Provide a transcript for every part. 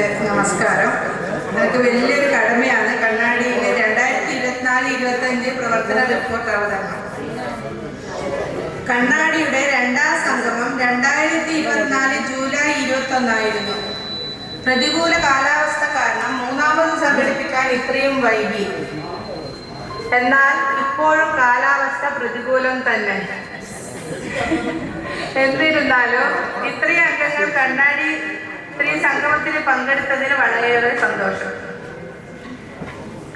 എന്റെ നമസ്കാരം. എനിക്ക് വലിയൊരു കടമയാണ്. കണ്ണാടിയിലെ രണ്ടായിരത്തി ഇരുപത്തിനാല് ഇരുപത്തഞ്ച് പ്രവർത്തന റിപ്പോർട്ട് അവതരണം കണ്ണാടിയുടെ രണ്ടാം സംഗമം രണ്ടായിരത്തി ഇരുപത്തിനാല് ജൂലൈ ഇരുപത്തി ഒന്നായിരുന്നു പ്രതികൂല കാലാവസ്ഥ കാരണം മൂന്നാമത് സംഘടിപ്പിക്കാൻ ഇത്രയും വൈകി. എന്നാൽ ഇപ്പോഴും കാലാവസ്ഥ പ്രതികൂലം തന്നെ. എന്നിരുന്നാലും ഇത്രയും അംഗങ്ങൾ കണ്ണാടി സ്ത്രീ സംഗമത്തിൽ പങ്കെടുത്തതിന് വളരെയേറെ സന്തോഷം.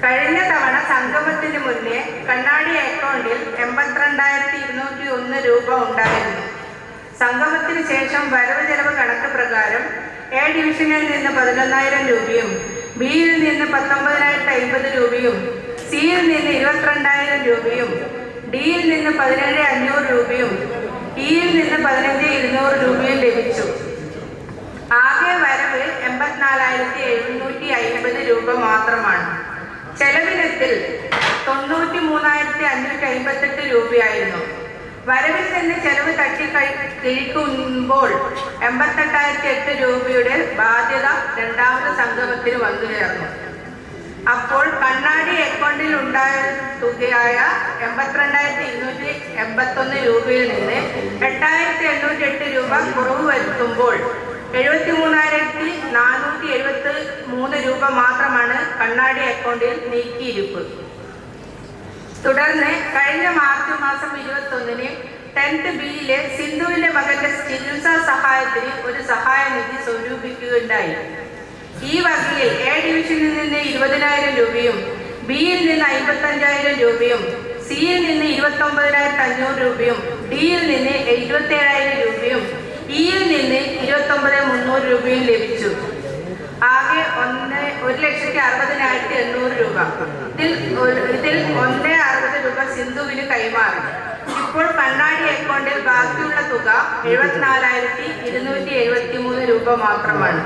കഴിഞ്ഞ തവണ സംഗമത്തിന് മുന്നേ കണ്ണാടി അക്കൗണ്ടിൽ എൺപത്തിരണ്ടായിരത്തി ഇരുന്നൂറ്റി ഒന്ന് രൂപ ഉണ്ടായിരുന്നു. സംഗമത്തിന് ശേഷം വരവ് ചെലവ് കണക്ക് പ്രകാരം എ ഡിവിഷനിൽ നിന്ന് പതിനൊന്നായിരം രൂപയും ബിയിൽ നിന്ന് പത്തൊമ്പതിനായിരത്തി അമ്പത് രൂപയും സിയിൽ നിന്ന് ഇരുപത്തിരണ്ടായിരം രൂപയും ഡിയിൽ നിന്ന് പതിനേഴ് അഞ്ഞൂറ് രൂപയും ഇയിൽ നിന്ന് പതിനഞ്ച് ഇരുന്നൂറ് രൂപയും ലഭിച്ചു. എൺപത്തിനാലായിരത്തി എഴുന്നൂറ്റി അയ്മ്പത് രൂപ മാത്രമാണ്. ചെലവിനത്തിൽ തൊണ്ണൂറ്റി മൂന്നായിരത്തി അഞ്ഞൂറ്റി അമ്പത്തെട്ട് രൂപയായിരുന്നു. വരവിൽ നിന്ന് ചെലവ് തട്ടി കിഴിക്കുമ്പോൾ എൺപത്തെട്ടായിരത്തി എട്ട് രൂപയുടെ ബാധ്യത രണ്ടാമത് സംഗമത്തിന് വന്നു ചേർന്നു. അപ്പോൾ കണ്ണാടി അക്കൗണ്ടിൽ ഉണ്ടായ തുകയായ എൺപത്തിരണ്ടായിരത്തി ഇരുന്നൂറ്റി എൺപത്തൊന്ന് രൂപയിൽ നിന്ന് എട്ടായിരത്തി എണ്ണൂറ്റി എട്ട് രൂപ കുറവ് വരുത്തുമ്പോൾ എഴുപത്തി മൂന്നായിരത്തി നാനൂറ്റി എഴുപത്തി മൂന്ന് രൂപ മാത്രമാണ് കണ്ണാടി അക്കൗണ്ടിൽ നീക്കിയിരിപ്പ്. തുടർന്ന് കഴിഞ്ഞ മാർച്ച് മാസം ഇരുപത്തി ഒന്നിന് ടെൻത്ത് ബിയിലെ സിന്ധുവിന്റെ മകന്റെ ചികിത്സാ സഹായത്തിന് ഒരു സഹായ നിധി സ്വരൂപിക്കുകയുണ്ടായി. ഈ വകയിൽ എ ഡിവിഷനിൽ നിന്ന് ഇരുപതിനായിരം രൂപയും ബിയിൽ നിന്ന് അമ്പത്തഞ്ചായിരം രൂപയും സിയിൽ നിന്ന് ഇരുപത്തി ഒമ്പതിനായിരത്തി അഞ്ഞൂറ് രൂപയും ഡിയിൽ നിന്ന് എഴുപത്തി ഏഴായിരം രൂപയും ഇയിൽ നിന്ന് ഇരുപത്തി ഒമ്പത് മുന്നൂറ് രൂപയും ലഭിച്ചു. ആകെ ഒന്ന് ഒരു ലക്ഷത്തി അറുപതിനായിരത്തി എണ്ണൂറ് രൂപ. ഇതിൽ ഇതിൽ ഒന്ന് അറുപത് രൂപ സിന്ധുവിന് കൈമാറി. ഇപ്പോൾ കണ്ണാടി അക്കൗണ്ടിൽ ബാക്കിയുള്ള തുക എഴുപത്തിനാലായിരത്തി ഇരുന്നൂറ്റി എഴുപത്തി മൂന്ന് രൂപ മാത്രമാണ്.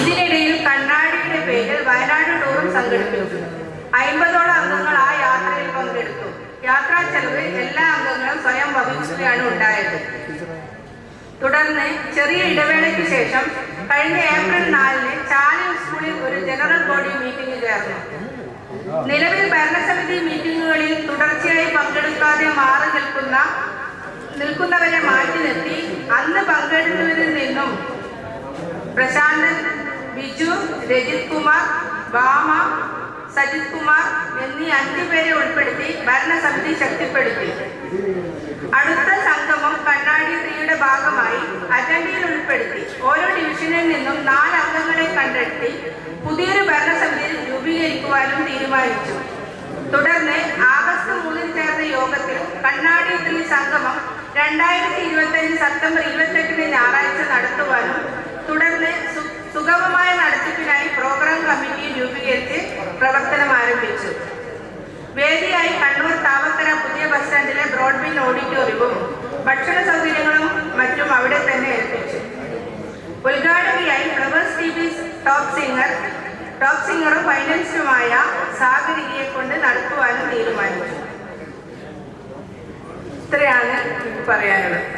ഇതിനിടയിൽ കണ്ണാടിയുടെ പേരിൽ വയനാട് ടൂറും സംഘടിപ്പിച്ചു. അയിമ്പതോളം അംഗങ്ങൾ ആ യാത്രയിൽ പങ്കെടുത്തു. യാത്രാ ചെലവ് എല്ലാ അംഗങ്ങളും സ്വയം വഹിക്കുകയാണ് ഉണ്ടായത്. തുടർന്ന് ചെറിയ ഇടവേളയ്ക്ക് ശേഷം കഴിഞ്ഞ ഏപ്രിൽ നാലിന് ചാലിയം സ്കൂളിൽ ഒരു ജനറൽ ബോഡി മീറ്റിംഗ് ചേർന്നു. നിലവിൽ ഭരണസമിതി മീറ്റിംഗുകളിൽ തുടർച്ചയായി പങ്കെടുക്കാതെ മാറി നിൽക്കുന്ന നിൽക്കുന്നവരെ മാറ്റി നിർത്തി അന്ന് പങ്കെടുത്തവരിൽ നിന്നും പ്രശാന്തൻ ബിജു രജിത് കുമാർ ബാമ സജിത് കുമാർ എന്നീ അഞ്ചു പേരെ ഉൾപ്പെടുത്തി ഭരണസമിതി ശക്തിപ്പെടുത്തി. അടുത്ത ഭാഗമായി അജണ്ടയിൽ ഉൾപ്പെടുത്തി ഓരോ ഡിവിഷനിൽ നിന്നും നാല് അംഗങ്ങളെ കണ്ടെത്തി പുതിയൊരു ഭരണസമിതി രൂപീകരിക്കുവാനും തീരുമാനിച്ചു. തുടർന്ന് ആഗസ്റ്റ് മൂന്നിന് ചേർന്ന യോഗത്തിൽ കണ്ണാടി ഇറ്റലി സംഗമം രണ്ടായിരത്തി ഇരുപത്തഞ്ച് സെപ്റ്റംബർ ഇരുപത്തെട്ടിന് ഞായറാഴ്ച നടത്തുവാനും തുടർന്ന് സുഗമമായ നടത്തിപ്പിനായി പ്രോഗ്രാം കമ്മിറ്റി രൂപീകരിച്ച് പ്രവർത്തനം ആരംഭിച്ചു. വേദിയായി കണ്ണൂർ താവക്കര പുതിയ ബസ് സ്റ്റാൻഡിലെ ബ്രോഡ്ബിൻ ഓഡിറ്റോറിയവും ഭക്ഷണ അവിടെ തന്നെ ഏൽപ്പിച്ചു. ഉദ്ഘാടകയായി Flowers T V top singer top സിംഗറും ഫൈനലിസ്റ്റുമായ സാഗരികയെ കൊണ്ട് നടത്തുവാനും തീരുമാനിച്ചു. ഇത്രയാണ് പറയാനുള്ളത്.